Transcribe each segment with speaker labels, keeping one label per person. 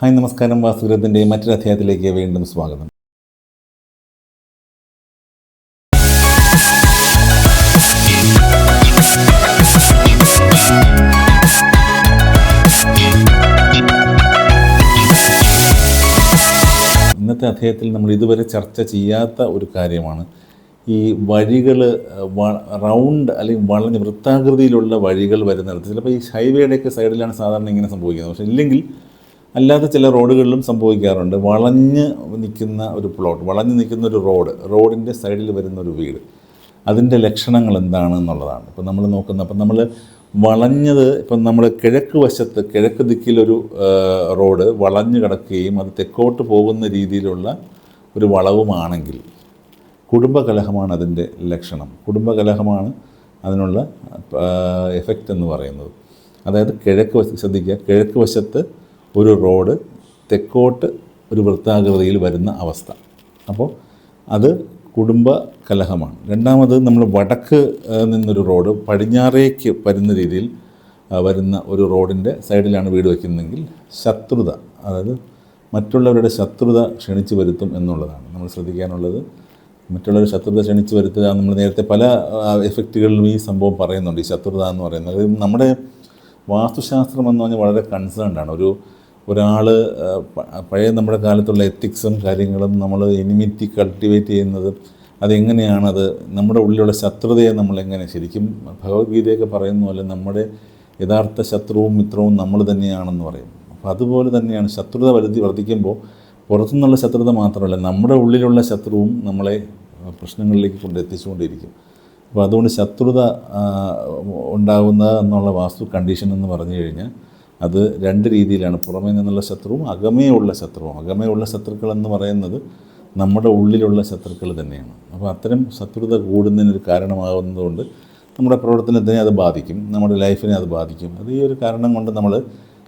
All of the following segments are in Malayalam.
Speaker 1: ഹായ് നമസ്കാരം. വാസുഗ്രഹത്തിന്റെ മറ്റൊരു അധ്യായത്തിലേക്ക് വീണ്ടും സ്വാഗതം. ഇന്നത്തെ അധ്യായത്തിൽ നമ്മൾ ഇതുവരെ ചർച്ച ചെയ്യാത്ത ഒരു കാര്യമാണ്. ഈ വഴികൾ റൗണ്ട് അല്ലെങ്കിൽ വളഞ്ഞ് വൃത്താകൃതിയിലുള്ള വഴികൾ വരുന്നിടത്ത് ചിലപ്പോൾ ഈ ഹൈവേയുടെയൊക്കെ സൈഡിലാണ് സാധാരണ ഇങ്ങനെ സംഭവിക്കുന്നത്. പക്ഷേ ഇല്ലെങ്കിൽ അല്ലാത്ത ചില റോഡുകളിലും സംഭവിക്കാറുണ്ട്. വളഞ്ഞ് നിൽക്കുന്ന ഒരു പ്ലോട്ട് വളഞ്ഞ് നിൽക്കുന്ന ഒരു റോഡ് റോഡിന്റെ സൈഡിൽ വരുന്ന ഒരു വീട്. അതിന്റെ ലക്ഷണങ്ങൾ എന്താണ് എന്നുള്ളതാണ്. ഇപ്പം നമ്മൾ നോക്കുന്നത് അപ്പം നമ്മൾ വളഞ്ഞത് ഇപ്പം നമ്മൾ കിഴക്ക് വശത്ത് കിഴക്ക് ദിക്കിലൊരു റോഡ് വളഞ്ഞു കിടക്കുകയും അത് തെക്കോട്ട് പോകുന്ന രീതിയിലുള്ള ഒരു വളവുമാണെങ്കിൽ കുടുംബകലഹമാണ് അതിന്റെ ലക്ഷണം. കുടുംബകലഹമാണ് അതിനുള്ള എഫക്റ്റ് എന്ന് പറയുന്നത്. അതായത് കിഴക്ക് വശ ശ്രദ്ധിക്കുക കിഴക്ക് വശത്ത് ഒരു റോഡ് തെക്കോട്ട് ഒരു വൃത്താകൃതിയിൽ വരുന്ന അവസ്ഥ. അപ്പോൾ അത് കുടുംബ കലഹമാണ്. രണ്ടാമത് നമ്മൾ വടക്ക് നിന്നൊരു റോഡ് പടിഞ്ഞാറേക്ക് വരുന്ന രീതിയിൽ വരുന്ന ഒരു റോഡിന്റെ സൈഡിലാണ് വീട് വയ്ക്കുന്നതെങ്കിൽ ശത്രുത അതായത് മറ്റുള്ളവരുടെ ശത്രുത ക്ഷണിച്ചു വരുത്തും എന്നുള്ളതാണ്. നമ്മൾ ശ്രദ്ധിക്കാനുള്ളത് മറ്റുള്ളവരുടെ ശത്രുത ക്ഷണിച്ചു വരുത്തുക നമ്മൾ നേരത്തെ പല എഫക്റ്റുകളിലും ഈ സംഭവം പറയുന്നുണ്ട്. ഈ ശത്രുത എന്ന് പറയുന്നത്. നമ്മുടെ വാസ്തുശാസ്ത്രം എന്ന് പറഞ്ഞാൽ വളരെ കൺസേൺഡ് ആണ്. ഒരു ഒരാൾ പഴയ നമ്മുടെ കാലത്തുള്ള എത്തിക്സും കാര്യങ്ങളും നമ്മൾ എനിമിറ്റി കൾട്ടിവേറ്റ് ചെയ്യുന്നത് അതെങ്ങനെയാണത് നമ്മുടെ ഉള്ളിലുള്ള ശത്രുതയെ നമ്മളെങ്ങനെ ശരിക്കും ഭഗവത്ഗീതയൊക്കെ പറയുന്ന പോലെ നമ്മുടെ യഥാർത്ഥ ശത്രുവും മിത്രവും നമ്മൾ തന്നെയാണെന്ന് പറയും. അപ്പോൾ അതുപോലെ തന്നെയാണ് ശത്രുത വരുത്തി വർദ്ധിക്കുമ്പോൾ പുറത്തുനിന്നുള്ള ശത്രുത മാത്രമല്ല നമ്മുടെ ഉള്ളിലുള്ള ശത്രുവും നമ്മളെ പ്രശ്നങ്ങളിലേക്ക് പ്രശ്നങ്ങളിലേക്ക് കൊണ്ടെത്തിച്ചുകൊണ്ടിരിക്കും അപ്പോൾ അതുകൊണ്ട് ശത്രുത ഉണ്ടാകുന്ന എന്നുള്ള വാസ്തു കണ്ടീഷൻ എന്ന് പറഞ്ഞു കഴിഞ്ഞാൽ അത് രണ്ട് രീതിയിലാണ്. പുറമേ നിന്നുള്ള ശത്രുവും അകമേ ഉള്ള ശത്രുവും. അകമേ ഉള്ള ശത്രുക്കൾ എന്ന് പറയുന്നത് നമ്മുടെ ഉള്ളിലുള്ള ശത്രുക്കൾ തന്നെയാണ്. അപ്പോൾ അത്തരം ശത്രുത കൂടുന്നതിനൊരു കാരണമാകുന്നതുകൊണ്ട് നമ്മുടെ പ്രവർത്തനത്തിനെ അത് ബാധിക്കും. നമ്മുടെ ലൈഫിനെ അത് ബാധിക്കും. അത് ഈ ഒരു കാരണം കൊണ്ട് നമ്മൾ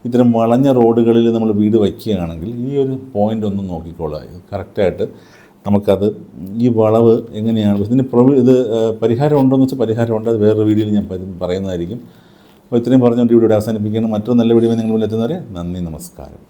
Speaker 1: ഇത്തരം വളഞ്ഞ റോഡുകളിൽ നമ്മൾ വീട് വയ്ക്കുകയാണെങ്കിൽ ഈ ഒരു പോയിന്റ് ഒന്ന് നോക്കിക്കോളുക ഇത് കറക്റ്റായിട്ട് നമുക്കത് ഈ വളവ് എങ്ങനെയാണ്? ഇതിന് പ്രവ ഇത് പരിഹാരം ഉണ്ടോ എന്ന് വെച്ചാൽ പരിഹാരം ഉണ്ട്. അത് വേറൊരു വീഡിയോയിൽ ഞാൻ പറയുന്നതായിരിക്കും. അപ്പോൾ ഇത്രയും പറഞ്ഞുകൊണ്ട് ഇവിടെ അവസാനിപ്പിക്കുകയാണ് മറ്റൊരു നല്ല വീഡിയോ നിങ്ങൾ മുന്നിലെത്തുന്നവരെ നന്ദി നമസ്കാരം.